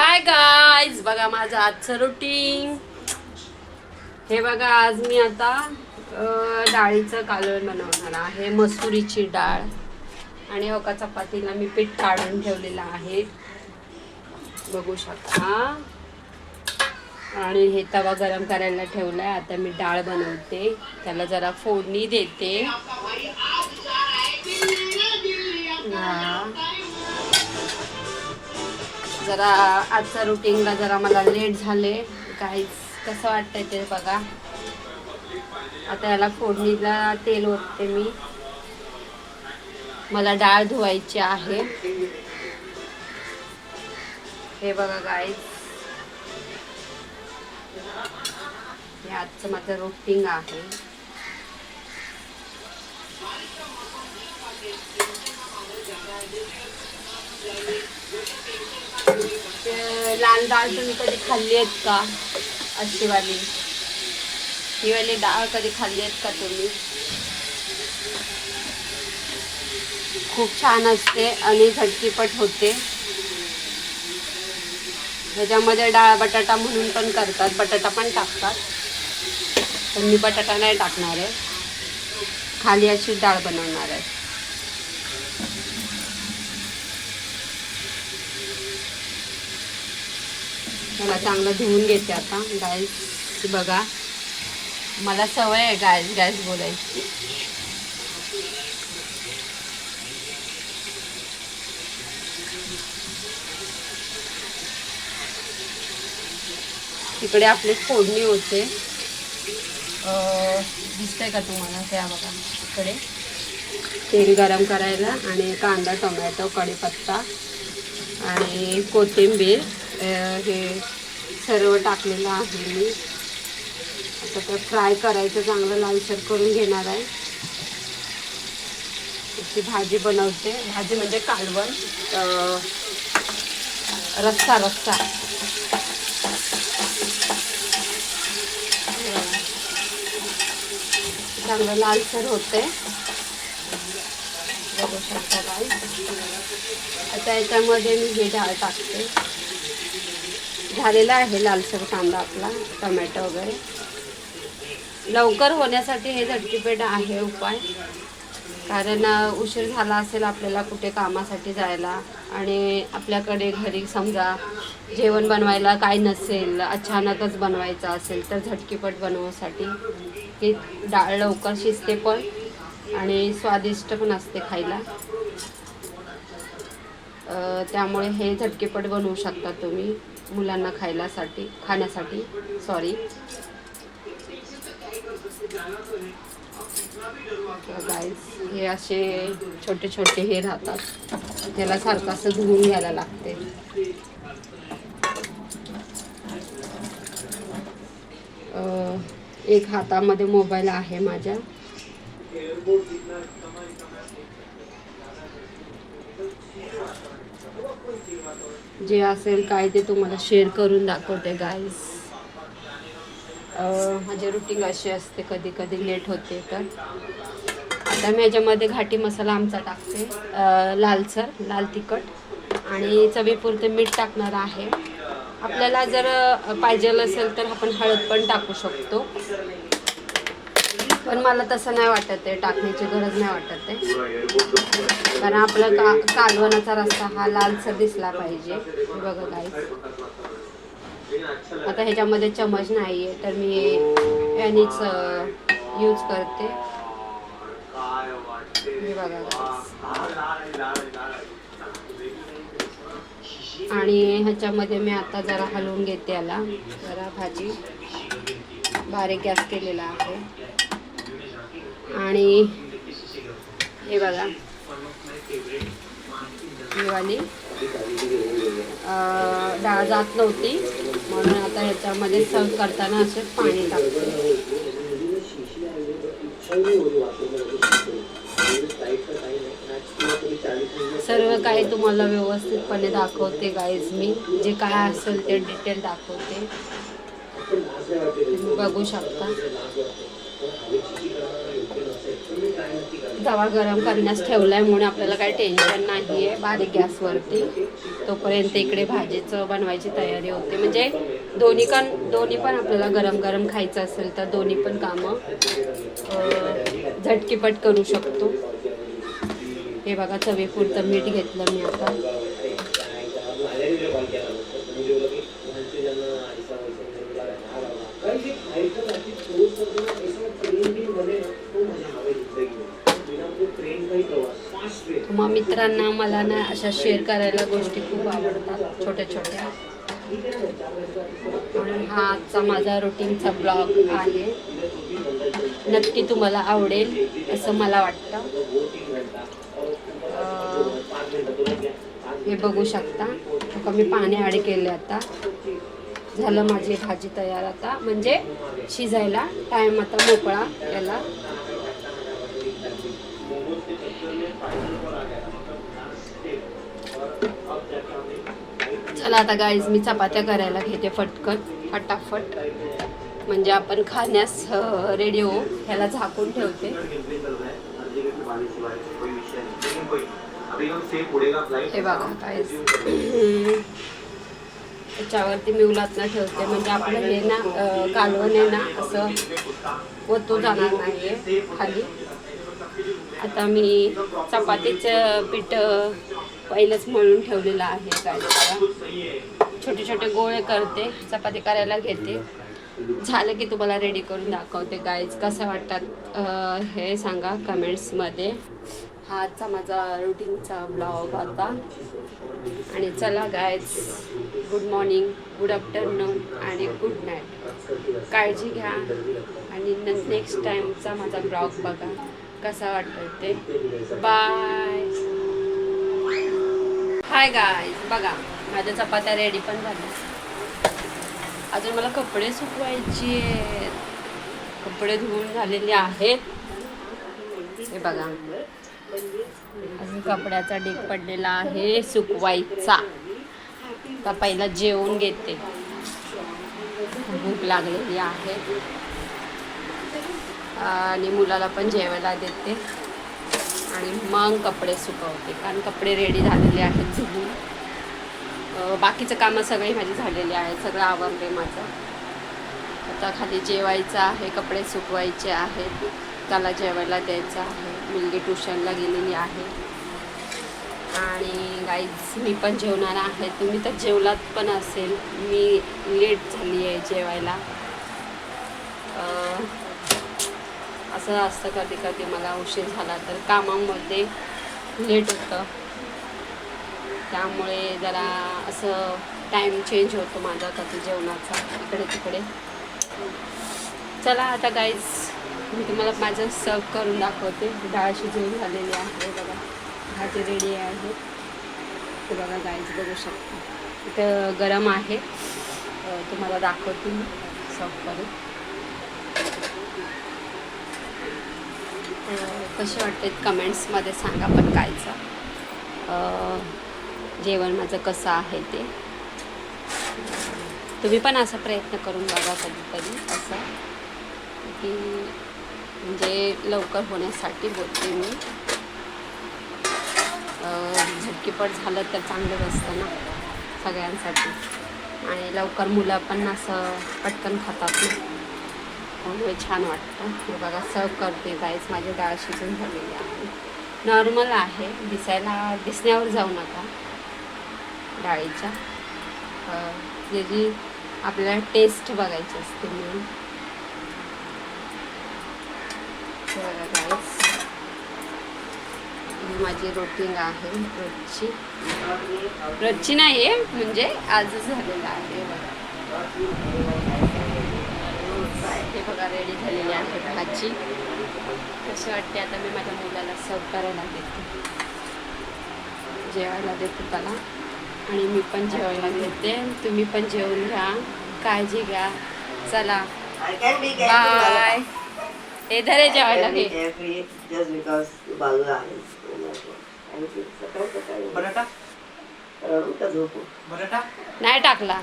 Hi guys बघा माझं आजचं रुटीन हे बघा आज मी आता डाळीचं कालवण बनवणार आहे मसुरीची डाळ. आणि हो चपातीला मी पीठ काढून ठेवलेलं आहे. बघू शकता. आणि हे तवा गरम करायला ठेवलाय. आता मी डाळ बनवते. त्याला जरा फोडणी देते. हा. जरा आजच्या रुटीनला जरा मला लेट झाले. काहीच कसं वाटतंय ते बघा. आता याला फोडणीला तेल ओतते मी. मला डाळ धुवायची आहे. हे बघा गाईज हे आजचं माझं रुटीन आहे. लाल डाळ तुम्ही कधी खाल्ली आहेत का? अशी वाली ही वाली डाळ कधी खाल्ली आहेत का तुम्ही? खूप छान असते आणि झटकीपट होते. ह्याच्यामध्ये डाळ बटाटा म्हणून पण करतात. बटाटा पण टाकतात. पण मी बटाटा नाही टाकणार आहे. खाली अशी डाळ बनवणार आहे. त्याला चांगलं धुवून घेते आता गायस बघा. मला सवय आहे गायस गायस बोलायची. तिकडे आपली फोडणी होते. दिसतंय का तुम्हाला? त्या बघा इकडे तेल गरम करायला आणि कांदा टोमॅटो कढीपत्ता आणि कोथिंबीर. हे सर्व टाकलेलं आहे मी. आता तर फ्राय करायचं चांगलं लालसर करून घेणार आहे. त्याची भाजी बनवते. भाजी म्हणजे कालवण. रस्सा रस्सा. चांगलं लालसर होते. बघू शकता आता याच्यामध्ये मी हे डाळ टाकते. झालेला आहे लालसर कांदा आपला टोमॅटो वगैरे. लवकर होण्यासाठी हे झटकीपेट आहे उपाय. कारण उशीर झाला असेल आपल्याला कुठे कामासाठी जायला आणि आपल्याकडे घरी समजा जेवण बनवायला काय नसेल अचानकच बनवायचं असेल तर झटकीपट बनवण्यासाठी ही डाळ लवकर शिजते पण आणि स्वादिष्ट पण असते खायला. त्यामुळे हे झटकेपट बनवू शकता तुम्ही. मुलांना खायलासाठी खाण्यासाठी सॉरी गाईस हे असे छोटे छोटे हे राहतात. त्याला सारखं असं धुवून घ्यायला लागते. एक हातामध्ये मोबाईल आहे माझ्या. जे असेल काय ते तुम्हाला शेअर करून दाखवते गाईस माझी रुटीन अशी असते कधी कधी लेट होते तर. आता मी याच्यामध्ये घाटी मसाला आमचा टाकते लालसर लाल तिखट. आणि चवीपुरते मीठ टाकणार आहे. आपल्याला जर पाहिजे असेल तर आपण हळद पण टाकू शकतो. पण मला तसं नाही वाटत आहे टाकण्याची गरज नाही वाटत आहे. कारण आपला का कालवणाचा रस्ता हा लालसर दिसला पाहिजे. बघा काही आता ह्याच्यामध्ये चमच नाही आहे तर मी यानेच यूज करते. बघा आणि ह्याच्यामध्ये मी आता जरा हलवून घेते याला. जरा भाजी. बारीक गॅस केलेला आहे. आणि हे बघा. ही वाली. डाळ जात नव्हती. म्हणून आता ह्याच्यामध्ये सर्व करताना असे पाणी टाकते. सर्व काही तुम्हाला व्यवस्थितपणे दाखवते गाईज मी जे काय असेल ते डिटेल दाखवते. बघू शकता. तवा गरम करण्यास ठेवलाय म्हणून आपल्याला काही टेन्शन नाही आहे बारीक गॅसवरती. तोपर्यंत इकडे भाजीचं बनवायची तयारी होते. म्हणजे दोन्ही पण दोन्ही पण आपल्याला गरम गरम खायचं असेल तर दोन्ही पण कामं झटकीपट करू शकतो. हे बघा चवीपुरतं मीठ घेतलं मी आता मग मित्रांना मला ना अशा शेअर करायला गोष्टी खूप आवडतात छोट्या छोट्या. म्हणून हा आजचा माझा रुटीनचा ब्लॉग आहे. नक्की तुम्हाला आवडेल असं मला वाटतं. हे बघू शकता. आता मी पाणी ॲड केले आता. झालं माझी भाजी तयार आता. म्हणजे शिजायला टाईम आता मोकळा याला. चला आता गाईज मी चपात्या करायला घेते फटकन फटाफट. म्हणजे आपण खाण्यास रेडी हो ह्याला झाकून ठेवते. हे बघा काय त्याच्यावरती मी उलातनं ठेवते. म्हणजे आपलं हे ना कालवण आहे ना असं ओतू जाणार नाही खाली. आता मी चपातीचं पीठ पहिलंच मळून ठेवलेलं आहे काय छोटे छोटे गोळे करते चपाती करायला घेते. झालं की तुम्हाला रेडी करून दाखवते गाईज कसं वाटतात हे सांगा कमेंट्समध्ये हा आजचा माझा रुटीनचा ब्लॉग आता. आणि चला guys good morning good afternoon आणि गुड नाईट काळजी घ्या. आणि नेक्स्ट टाईमचा माझा ब्लॉग बघा. कसा वाटतं ते? बाय हाय गाय बघा माझ्या चपात्या रेडी पण झाल्या. अजून मला कपडे सुकवायचे आहेत. कपडे धुवून झालेले आहेत. हे बघा. अजून कपड्याचा डिग पडलेला आहे सुकवायचा. आता पहिला जेवून घेते. भूक लागलेली आहे. आणि मुलाला पण जेवायला देते. आणि मग कपडे सुकवते कारण कपडे रेडी झालेले आहेत धुवून. बाकीचं कामं सगळी माझी झालेली आहेत सगळं आवरले माझं. आता खाली जेवायचं आहे कपडे सुकवायचे आहेत त्याला जेवायला द्यायचं आहे. मुलगी ट्युशनला गेलेली आहे. आणि गाईज मी पण जेवणार आहे. तुम्ही तर जेवलात पण असेल. मी लेट झाली आहे जेवायला असं असतं कधी कधी मला उशीर झाला तर कामामध्ये लेट होतं. त्यामुळे जरा असं टाईम चेंज होतो माझा कधी जेवणाचा इकडे तिकडे. चला आता गाईज मी तुम्हाला माझं सर्व करून दाखवते. डाळ शिजवून झालेली आहे बघा. भाजी रेडी आहे. ते बघा गाईज बघू शकता. इथं गरम आहे. तुम्हाला दाखवते मी. सर्व करून. कसे वाटते कमेंट्समध्ये सांगा पण कायचं जेवण माझं कसं आहे ते. तुम्ही पण असा प्रयत्न करून बघा कधीतरी असं. की म्हणजे लवकर होण्यासाठी बोलते मी. झटकीपट झालं तर चांगलं असतं ना सगळ्यांसाठी. आणि लवकर मुलं पण असं पटकन खातात ना. त्यामुळे छान वाटतं. हे बघा सर्व करते गाईच माझी डाळ शिजून झालेली आहे. नॉर्मल आहे. दिसायला दिसण्यावर जाऊ नका. डाळीच्या. त्याची आपल्याला टेस्ट बघायची असते म्हणून. बघा माझी रोटीन आहे रोजची. रोजची नाही आहे म्हणजे आजच झालेलं आहे. बघा. हे बघा रेडी झालेली आहे भाजी. कशी वाटते आता मी माझ्या मुलाला सर्व करायला देते. जेवायला देते त्याला. आणि मी पण जेवायला घेते तुम्ही पण जेवून घ्या. काळजी घ्या. चला. बाय हे धरे जेवायला घे. नाही टाकला.